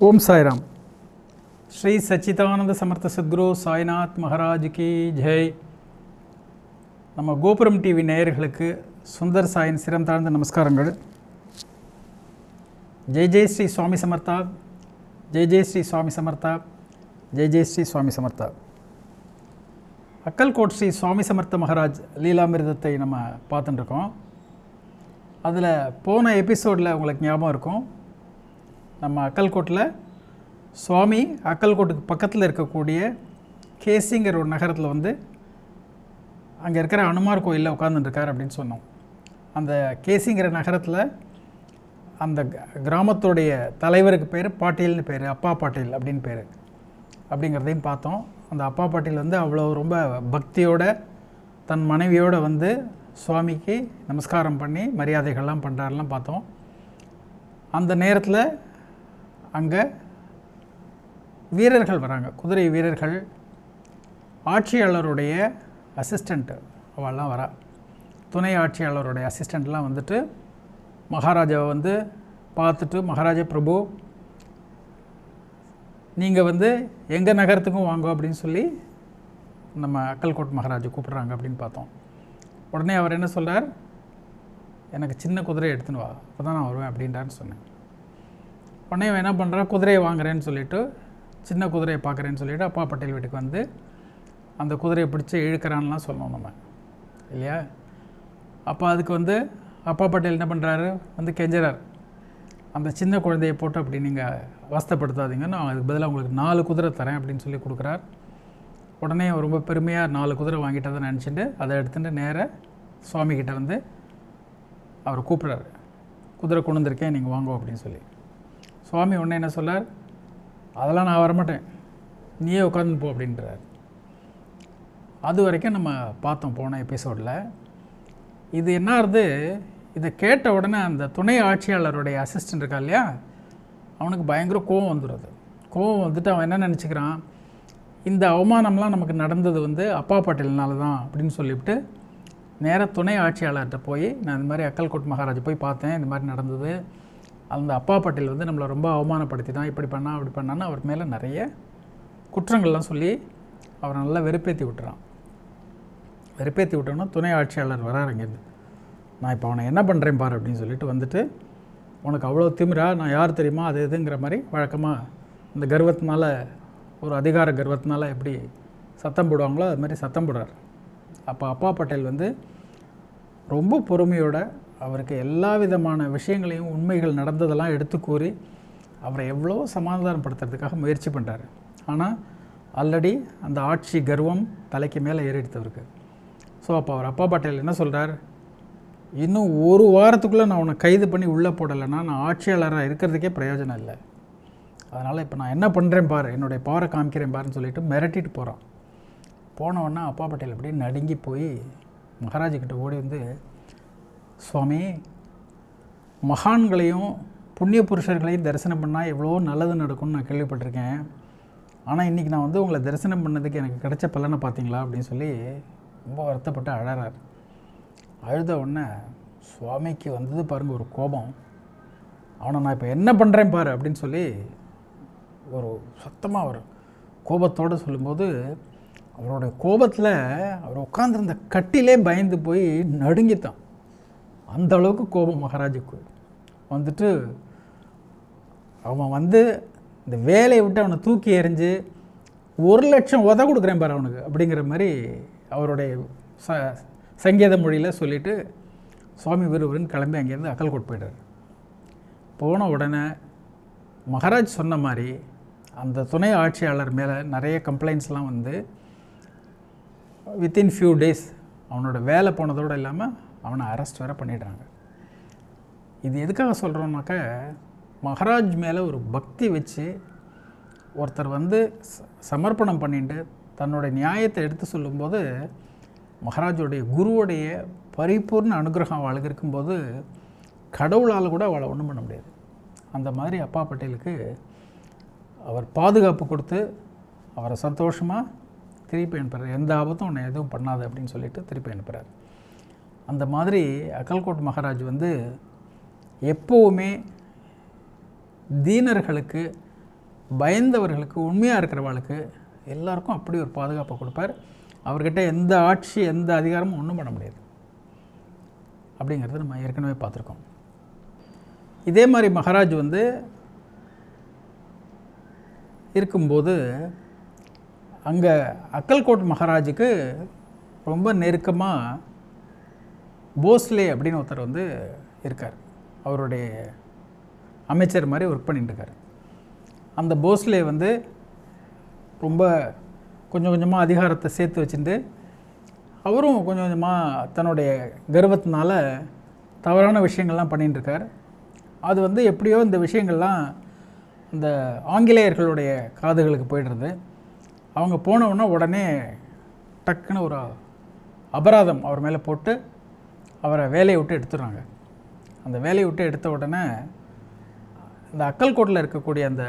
ஓம் சாய்ராம். ஸ்ரீ சச்சிதானந்த சமர்த்த சத்குரு சாய்நாத் மகாராஜ் கி ஜெய். நம்ம கோபுரம் டிவி நேயர்களுக்கு சுந்தர் சாயின் சிரம் தாழ்ந்த நமஸ்காரங்கள். ஜெய் ஜெய் ஸ்ரீ சுவாமி சமர்த்தா. ஜெய் ஜெய் ஸ்ரீ சுவாமி சமர்த்தா. ஜெய் ஜெய் ஸ்ரீ சுவாமி சமர்த்தா. அக்கல்கோட் ஸ்ரீ சுவாமி சமர்த்த மகாராஜ் லீலாமிர்தத்தை நம்ம பார்த்துட்டுருக்கோம். அதில் போன எபிசோடில் உங்களுக்கு ஞாபகம் இருக்கும். நம்ம அக்கல்கோட்டில் சுவாமி அக்கல்கோட்டுக்கு பக்கத்தில் இருக்கக்கூடிய கேசிங்கிற ஒரு நகரத்தில் வந்து அங்கே இருக்கிற அனுமார் கோயிலில் உட்காந்துட்டுருக்கார் அப்படின்னு சொன்னோம். அந்த கேசிங்கிற நகரத்தில் அந்த கிராமத்துடைய தலைவருக்கு பேர் பாட்டீல்னு பேர் அப்பா பாட்டீல் அப்படின்னு பேர். அப்படிங்கிறதையும் பார்த்தோம். அந்த அப்பா பாட்டீல் வந்து அவ்வளோ ரொம்ப பக்தியோட தன் மனைவியோடு வந்து சுவாமிக்கு நமஸ்காரம் பண்ணி மரியாதைகள்லாம் பண்ணுறாருலாம் பார்த்தோம். அந்த நேரத்தில் அங்கே வீரர்கள் வராங்க. குதிரை வீரர்கள் ஆட்சியாளருடைய அசிஸ்டண்ட்டு அவெல்லாம் வரா. துணை ஆட்சியாளருடைய அசிஸ்டண்ட்லாம் வந்துட்டு மகாராஜாவை வந்து பார்த்துட்டு மகாராஜா பிரபு நீங்கள் வந்து எங்கள் நகரத்துக்கும் வாங்க அப்படின்னு சொல்லி நம்ம அக்கல்கோட் மகாராஜா கூப்பிட்றாங்க அப்படின்னு பார்த்தோம். உடனே அவர் என்ன சொல்கிறார் எனக்கு சின்ன குதிரையை எடுத்துன்னு வா அப்போ தான் நான் வருவேன் அப்படின்றான்னு சொன்னேன். உடனே இவன் என்ன பண்ணுறான் குதிரையை வாங்குறேன்னு சொல்லிட்டு சின்ன குதிரையை பார்க்குறேன்னு சொல்லிட்டு அப்பா பட்டேல் வீட்டுக்கு வந்து அந்த குதிரையை பிடிச்சி இழுக்கிறான்லாம் சொல்லணும் நம்ம. இல்லையா? அப்போ அதுக்கு வந்து அப்பா பட்டேல் என்ன பண்ணுறாரு வந்து கெஞ்சறார். அந்த சின்ன குழந்தையை போட்டு அப்படி நீங்கள் அவஸ்தைப்படுத்தாதீங்க நான் அதுக்கு பதிலாக உங்களுக்கு நாலு குதிரை தரேன் அப்படின்னு சொல்லி கொடுக்குறார். உடனே அவர் ரொம்ப பெருமையாக நாலு குதிரை வாங்கிட்டதை நினச்சிட்டு அதை எடுத்துட்டு நேராக சுவாமிகிட்ட வந்து அவர் கூப்பிட்றாரு. குதிரை கொண்டு வந்திருக்கேன் நீங்கள் வாங்குவோம் அப்படின்னு சொல்லி. சுவாமி உடனே என்ன சொல்லார்? அதெல்லாம் நான் வரமாட்டேன். நீயே உட்காந்து போ அப்படின்றார். அது வரைக்கும் நம்ம பார்த்தோம் போன எபிசோடில். இது என்ன ஆகுது? இதை கேட்ட உடனே அந்த துணை ஆட்சியாளருடைய அசிஸ்டன்ட் இருக்கா இல்லையா? அவனுக்கு பயங்கர கோவம் வந்துடுது. கோவம் வந்துட்டு அவன் என்ன நினச்சிக்கிறான்? இந்த அவமானம்லாம் நமக்கு நடந்தது வந்து அப்பா பாட்டீல்னால தான் அப்படின்னு சொல்லிவிட்டு நேராக துணை ஆட்சியாளர்கிட்ட போய் நான் இந்த மாதிரி அக்கல்கோட் மகாராஜ் போய் பார்த்தேன். இந்த மாதிரி நடந்தது. அந்த அப்பா பட்டேல் வந்து நம்மளை ரொம்ப அவமானப்படுத்தி தான் இப்படி பண்ணா அப்படி பண்ணான்னு அவர் மேலே நிறைய குற்றங்கள்லாம் சொல்லி அவரை நல்லா வெறுப்பேற்றி விட்டுறான். வெறுப்பேற்றி விட்டோன்னா துணை ஆட்சியாளர் வராரு இங்கேருந்து நான் இப்போ அவனை என்ன பண்ணுறேன் பாரு அப்படின்னு சொல்லிட்டு வந்துட்டு உனக்கு அவ்வளோ திமிரா? நான் யார் தெரியுமா? அது இதுங்கிற மாதிரி வழக்கமாக இந்த கர்வத்தினால ஒரு அதிகார கர்வத்தினால எப்படி சத்தம் போடுவாங்களோ அது மாதிரி சத்தம் போடுறார். அப்போ அப்பா பட்டேல் வந்து ரொம்ப பொறுமையோட அவருக்கு எல்லா விதமான விஷயங்களையும் உண்மைகள் நடந்ததெல்லாம் எடுத்து கூறி அவரை எவ்வளோ சமாதானப்படுத்துறதுக்காக முயற்சி பண்ணுறாரு ஆனால் ஆல்ரெடி அந்த ஆட்சி கர்வம் தலைக்கு மேலே ஏறிடுத்தவருக்கு ஸோ அப்போ அவர் அப்பா பட்டேல் என்ன சொல்கிறார் இன்னும் ஒரு வாரத்துக்குள்ளே நான் உன்னை கைது பண்ணி உள்ளே போடலைன்னா நான் ஆட்சியாளராக இருக்கிறதுக்கே பிரயோஜனம் இல்லை. அதனால் இப்போ நான் என்ன பண்ணுறேன் பாரு என்னுடைய பவரை காமிக்கிறேன் பாருன்னு சொல்லிட்டு மிரட்டிட்டு போகிறான் போனவொன்னே அப்பா பட்டேல் அப்படியே நடுங்கி போய் மகாராஜிக்கிட்ட ஓடி வந்து சுவாமி மகான்களையும் புண்ணிய புருஷர்களையும் தரிசனம் பண்ணால் எவ்வளோ நல்லது நடக்கும்னு நான் கேள்விப்பட்டிருக்கேன். ஆனால் இன்றைக்கி நான் வந்து உங்களை தரிசனம் பண்ணதுக்கு எனக்கு கிடைச்ச பலனை பார்த்தீங்களா அப்படின்னு சொல்லி ரொம்ப வருத்தப்பட்டு அழறார். அழுத உடனே சுவாமிக்கு வந்தது பாருங்கள் ஒரு கோபம். அவனை நான் இப்போ என்ன பண்ணுறேன் பாரு அப்படின்னு சொல்லி ஒரு சத்தமாக ஒரு கோபத்தோடு சொல்லும்போது அவரோட கோபத்தில் அவர் உட்காந்துருந்த கட்டிலே பயந்து போய் நடுங்கித்தான் அந்த அளவுக்கு கோபம் மகாராஜுக்கு வந்துட்டு அவன் வந்து இந்த வேலையை விட்டு அவனை தூக்கி எறிஞ்சு ஒரு லட்சம் உத கொடுக்குறேன் பாரு அவனுக்கு அப்படிங்கிற மாதிரி அவருடைய ச சங்கீத மொழியில் சொல்லிட்டு சுவாமி விருவருன்னு கிளம்பி அங்கேருந்து அக்கல்கோட் போயிட்டார். போன உடனே மகாராஜ் சொன்ன மாதிரி அந்த துணை ஆட்சியாளர் மேலே நிறைய கம்ப்ளைண்ட்ஸ்லாம் வந்து வித்தின் ஃபியூ டேஸ் அவனோட வேலை போனதோடு இல்லாமல் அவனை அரெஸ்ட் வேற பண்ணிடுறாங்க. இது எதுக்காக சொல்கிறோம்னாக்க மகாராஜ் மேலே ஒரு பக்தி வச்சு ஒருத்தர் வந்து ச- சமர்ப்பணம் பண்ணிட்டு தன்னுடைய நியாயத்தை எடுத்து சொல்லும்போது மகாராஜோடைய குருவுடைய பரிபூர்ண அனுகிரகம் அவளுக்கு இருக்கும்போது கடவுளால் கூட அவளை ஒன்றும் பண்ண முடியாது. அந்த மாதிரி அப்பா பட்டேலுக்கு அவர் பாதுகாப்பு கொடுத்து அவரை சந்தோஷமாக திருப்பி அனுப்புறார். எந்த ஆபத்தும் உன்னை எதுவும் பண்ணாது அப்படின்னு சொல்லிட்டு திருப்பி அனுப்புகிறார் அந்த மாதிரி அக்கல்கோட் மகாராஜ் வந்து எப்போவுமே தீனர்களுக்கு பயந்தவர்களுக்கு உண்மையாக இருக்கிறவர்களுக்கு எல்லாருக்கும் அப்படி ஒரு பாதுகாப்பை கொடுப்பார். அவர்கிட்ட எந்த ஆட்சி எந்த அதிகாரமும் ஒன்றும் பண்ண முடியாது. அப்படிங்கிறத நம்ம ஏற்கனவே பார்த்துருக்கோம். இதே மாதிரி மகாராஜ் வந்து இருக்கும்போது அங்கே அக்கல்கோட் மகாராஜுக்கு ரொம்ப நெருக்கமாக போஸ்லே அப்படின்னு ஒருத்தர் வந்து இருக்கார். அவருடைய அமைச்சர் மாதிரி ஒர்க் பண்ணிட்டுருக்கார் அந்த போஸ்லே வந்து ரொம்ப கொஞ்சம் கொஞ்சமாக அதிகாரத்தை சேர்த்து வச்சுட்டு அவரும் கொஞ்சம் கொஞ்சமாக தன்னுடைய கர்வத்தினால தவறான விஷயங்கள்லாம் பண்ணிட்டுருக்கார் அது வந்து எப்படியோ இந்த விஷயங்கள்லாம் இந்த ஆங்கிலேயர்களுடைய காதுகளுக்கு போயிடுறது. அவங்க போனவுடனே உடனே டக்குன்னு ஒரு அபராதம் அவர் மேலே போட்டு அவரை வேலையை விட்டு எடுத்துடுறாங்க. அந்த வேலையை விட்டு எடுத்த உடனே இந்த அக்கல்கோட்டில் இருக்கக்கூடிய அந்த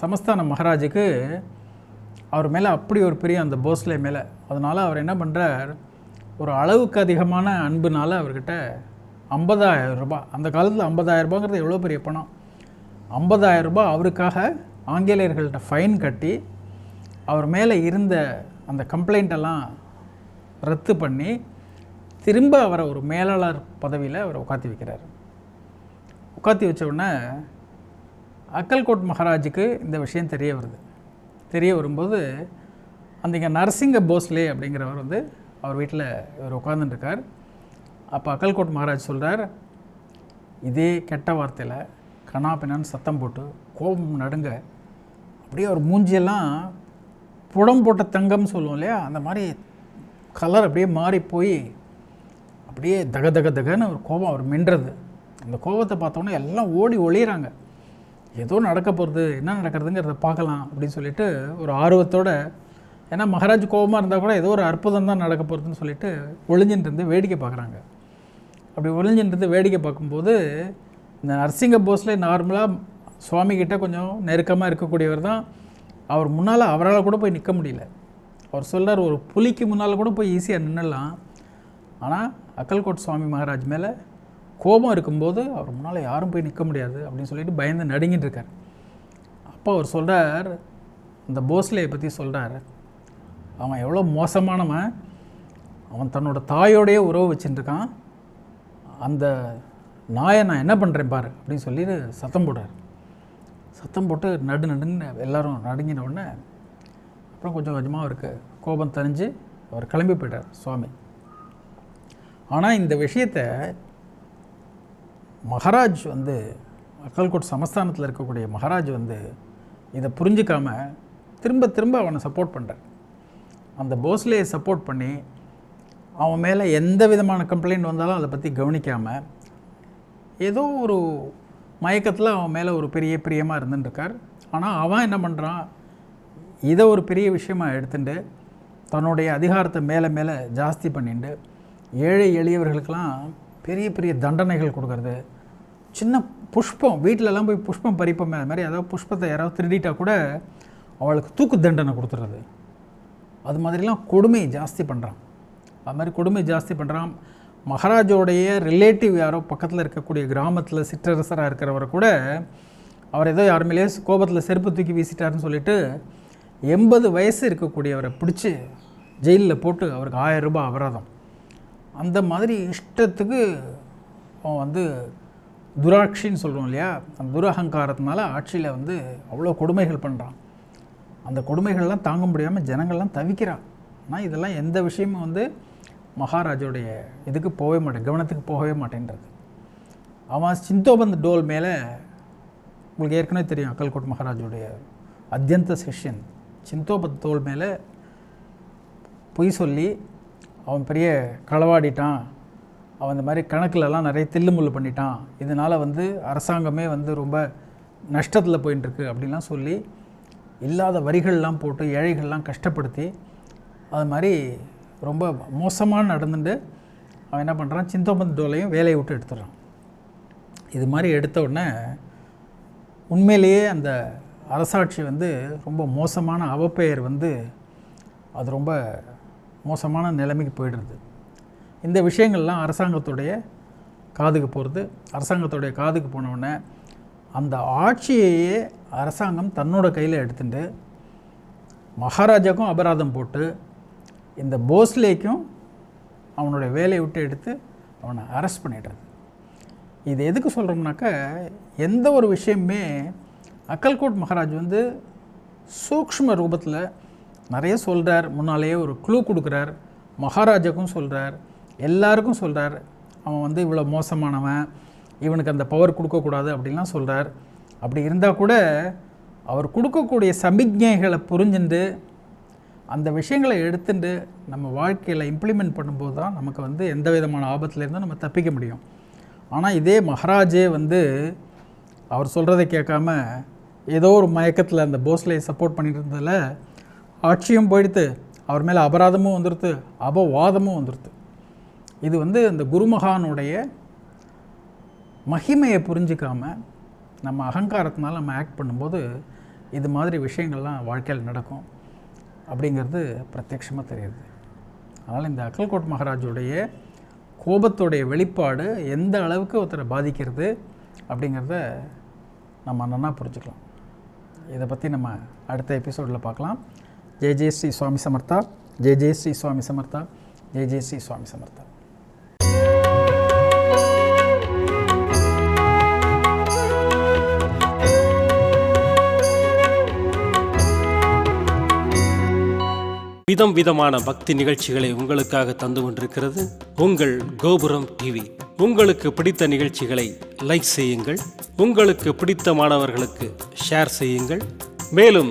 சமஸ்தான மகாராஜுக்கு அவர் மேலே அப்படி ஒரு பெரிய அந்த போஸ்லே மேலே. அதனால் அவர் என்ன பண்ணுறார் ஒரு அளவுக்கு அதிகமான அன்புனால் அவர்கிட்ட ஐம்பதாயிரம் ரூபாய் அந்த காலத்தில் ஐம்பதாயிரம் ரூபாங்கிறது எவ்வளோ பெரிய பணம்? ஐம்பதாயிரம் ரூபாய் அவருக்காக ஆங்கிலேயர்கள்ட்ட ஃபைன் கட்டி அவர் மேலே இருந்த அந்த கம்ப்ளைண்ட்டெல்லாம் ரத்து பண்ணி திரும்ப அவரை ஒரு மேலாளர் பதவியில் அவரை உட்காத்தி வைக்கிறார். உட்காத்தி வச்ச உடனே அக்கல்கோட் மகாராஜுக்கு இந்த விஷயம் தெரிய வருது. தெரிய வரும்போது அந்த இங்கே நரசிங்க போஸ்லே அப்படிங்கிறவர் வந்து அவர் வீட்டில் இவர் உட்காந்துட்டுருக்கார் அப்போ அக்கல்கோட் மகாராஜ் சொல்கிறார் இதே கெட்ட வார்த்தையில் கனா பின்னான்னு சத்தம் போட்டு கோபம் நடுங்க. அப்படியே அவர் மூஞ்சியெல்லாம் புடம் போட்ட தங்கம்னு சொல்லுவோம் இல்லையா? அந்த மாதிரி கலர் அப்படியே மாறி போய் அப்படியே தக தக தகன்னு ஒரு கோபம் அவர் மின்றது. அந்த கோபத்தை பார்த்தோன்னே எல்லாம் ஓடி ஒளியிறாங்க. ஏதோ நடக்க போகிறது என்ன நடக்கிறதுங்கிறத பார்க்கலாம் அப்படின்னு சொல்லிட்டு ஒரு ஆர்வத்தோட ஏன்னா மகாராஜ் கோபமாக இருந்தால் கூட ஏதோ ஒரு அற்புதம் தான் நடக்க போகிறதுன்னு சொல்லிட்டு ஒளிஞ்சின்னு இருந்து வேடிக்கை பார்க்குறாங்க. அப்படி ஒளிஞ்சின்னு இருந்து வேடிக்கை பார்க்கும்போது இந்த நரசிங்க போஸ்லே நார்மலாக சுவாமிக்கிட்ட கொஞ்சம் நெருக்கமாக இருக்கக்கூடியவர் தான். அவர் முன்னால் அவரால் கூட போய் நிற்க முடியல. அவர் சொல்கிறார் ஒரு புலிக்கு முன்னால் கூட போய் ஈஸியாக நின்றுடலாம் ஆனால் அக்கல்கோட் சுவாமி மகாராஜ் மேலே கோபம் இருக்கும்போது அவர் முன்னால் யாரும் போய் நிற்க முடியாது அப்படின்னு சொல்லிட்டு பயந்து நடுங்கிட்டு இருக்கார். அப்போ அவர் சொல்கிறார் அந்த போஸ்லேயை பற்றி சொல்கிறார் அவன் எவ்வளோ மோசமானவன். அவன் தன்னோட தாயோடையே உறவு வச்சுட்டுருக்கான் அந்த நாயை நான் என்ன பண்ணுறேன் பாரு அப்படின்னு சொல்லி சத்தம் போடுறார். சத்தம் போட்டு நடு நடுன்னு எல்லாரும் நடுங்கின உடனே அப்புறம் கொஞ்சம் கொஞ்சமாக அவருக்கு கோபம் தணிஞ்சு அவர் கிளம்பி போயிட்டார் சுவாமி. ஆனால் இந்த விஷயத்தை மகாராஜ் வந்து அக்கல்கோட் சமஸ்தானத்தில் இருக்கக்கூடிய மகாராஜ் வந்து இதை புரிஞ்சுக்காம திரும்ப திரும்ப அவனை சப்போர்ட் பண்ணுறார் அந்த போஸ்லேயை சப்போர்ட் பண்ணி அவன் மேலே எந்த விதமான கம்ப்ளைண்ட் வந்தாலும் அதை பற்றி கவனிக்காமல் ஏதோ ஒரு மயக்கத்தில் அவன் மேலே ஒரு பெரிய பிரியமாக இருந்துட்டுருக்கார். ஆனால் அவன் என்ன பண்ணுறான் இதை ஒரு பெரிய விஷயமாக எடுத்துட்டு தன்னுடைய அதிகாரத்தை மேலே மேலே ஜாஸ்தி பண்ணிட்டு ஏழை எளியவர்களுக்கெல்லாம் பெரிய பெரிய தண்டனைகள் கொடுக்கறது. சின்ன புஷ்பம் வீட்டிலலாம் போய் புஷ்பம் பறிப்போமே அது மாதிரி ஏதாவது புஷ்பத்தை யாராவது திருடிட்டா கூட அவளுக்கு தூக்கு தண்டனை கொடுத்துறது. அது மாதிரிலாம் கொடுமை ஜாஸ்தி பண்ணுறான் அது மாதிரி கொடுமை ஜாஸ்தி பண்ணுறான் மகாராஜோடைய ரிலேட்டிவ் யாரோ பக்கத்தில் இருக்கக்கூடிய கிராமத்தில் சிற்றரசராக இருக்கிறவரை கூட அவர் ஏதோ யாருமேலேயே கோபத்தில் செருப்பு தூக்கி வீசிட்டாருன்னு சொல்லிட்டு எண்பது வயசு இருக்கக்கூடியவரை பிடிச்சி ஜெயிலில் போட்டு அவருக்கு ஆயிரம் ரூபாய் அபராதம். அந்த மாதிரி இஷ்டத்துக்கு அவன் வந்து துராட்சின்னு சொல்கிறோம் இல்லையா? அந்த துரகங்காரத்தினால ஆட்சியில் வந்து அவ்வளோ கொடுமைகள் பண்ணுறான் அந்த கொடுமைகள்லாம் தாங்க முடியாமல் ஜனங்கள்லாம் தவிக்கிறான். ஆனால் இதெல்லாம் எந்த விஷயமும் வந்து மகாராஜோடைய இதுக்கு போகவே மாட்டேன் கவனத்துக்கு போகவே மாட்டேன்றது. அவன் சிந்தோபந்த் டோல் மேலே உங்களுக்கு ஏற்கனவே தெரியும் அக்கல்கோட் மகாராஜோடைய அத்தியந்த சிஷ்யன் சிந்தோபந்த் தோல் மேலே பொய் சொல்லி அவன் பெரிய களவாடிட்டான். அவன் இந்த மாதிரி கணக்குலலாம் நிறைய தில்லுமுள்ளு பண்ணிட்டான். இதனால் வந்து அரசாங்கமே வந்து ரொம்ப நஷ்டத்தில் போயின்ட்டுருக்கு அப்படின்லாம் சொல்லி இல்லாத வரிகள்லாம் போட்டு ஏழைகள்லாம் கஷ்டப்படுத்தி அது மாதிரி ரொம்ப மோசமாக நடந்துட்டு அவன் என்ன பண்ணுறான் சிந்தோபந்த் டோலையும் வேலையை விட்டு எடுத்துடுறான். இது மாதிரி எடுத்த உடனே உண்மையிலேயே அந்த அரசாட்சி வந்து ரொம்ப மோசமான அவப்பெயர் வந்து அது ரொம்ப மோசமான நிலைமைக்கு போயிடுறது. இந்த விஷயங்கள்லாம் அரசாங்கத்துடைய காதுக்கு போகிறது அரசாங்கத்துடைய காதுக்கு போனவுடனே அந்த ஆட்சியையே அரசாங்கம் தன்னோட கையில் எடுத்துட்டு மகாராஜாக்கும் அபராதம் போட்டு இந்த போஸ்லேக்கும் அவனுடைய வேலையை விட்டு எடுத்து அவனை அரெஸ்ட் பண்ணிடுறது. இது எதுக்கு சொல்கிறோம்னாக்க எந்த ஒரு விஷயமே அக்கல்கோட் மகாராஜ் வந்து சூக்ஷ்ம ரூபத்தில் நிறைய சொல்கிறார் முன்னாலேயே ஒரு க்ளூ கொடுக்குறார் மகாராஜாக்கும் சொல்கிறார் எல்லாருக்கும் சொல்கிறார் அவன் வந்து இவ்வளோ மோசமானவன் இவனுக்கு அந்த பவர் கொடுக்கக்கூடாது அப்படின்லாம் சொல்கிறார் அப்படி இருந்தால் கூட அவர் கொடுக்கக்கூடிய சமிக்ஞைகளை புரிஞ்சுண்டு அந்த விஷயங்களை எடுத்துட்டு நம்ம வாழ்க்கையில் இம்ப்ளிமெண்ட் பண்ணும்போது தான் நமக்கு வந்து எந்த விதமான ஆபத்துலேருந்தும் நம்ம தப்பிக்க முடியும். ஆனால் இதே மகாராஜே வந்து அவர் சொல்கிறத கேட்காம ஏதோ ஒரு மயக்கத்தில் அந்த போஸ்லையை சப்போர்ட் பண்ணிட்டு இருந்ததில் ஆட்சியும் போயிடுத்து அவர் மேலே அபராதமும் வந்துடுத்து அபவாதமும் வந்துடுத்து இது வந்து அந்த குருமகானுடைய மகிமையை புரிஞ்சிக்காமல் நம்ம அகங்காரத்தினால நம்ம ஆக்ட் பண்ணும்போது இது மாதிரி விஷயங்கள்லாம் வாழ்க்கையில் நடக்கும் அப்படிங்கிறது பிரத்யட்சமாக தெரியுது. அதனால் இந்த அக்கல்கோட் மகாராஜுடைய கோபத்துடைய வெளிப்பாடு எந்த அளவுக்கு ஒருத்தரை பாதிக்கிறது அப்படிங்கிறத நம்ம நன்னா புரிஞ்சுக்கலாம். இதை பற்றி நம்ம அடுத்த எபிசோடில் பார்க்கலாம். ஜெய் ஜெய் ஸ்ரீ சுவாமி சமர்த்தா ஜெய் ஜெய் ஸ்ரீ சுவாமி சமர்த்தா ஜெய் ஜெய் ஸ்ரீ சுவாமி சமர்த்தா. விதம் விதமான பக்தி நிகழ்ச்சிகளை உங்களுக்காக தந்து கொண்டிருக்கிறது உங்கள் கோபுரம் டிவி. உங்களுக்கு பிடித்த நிகழ்ச்சிகளை லைக் செய்யுங்கள். உங்களுக்கு பிடித்த மாணவர்களுக்கு ஷேர் செய்யுங்கள். மேலும்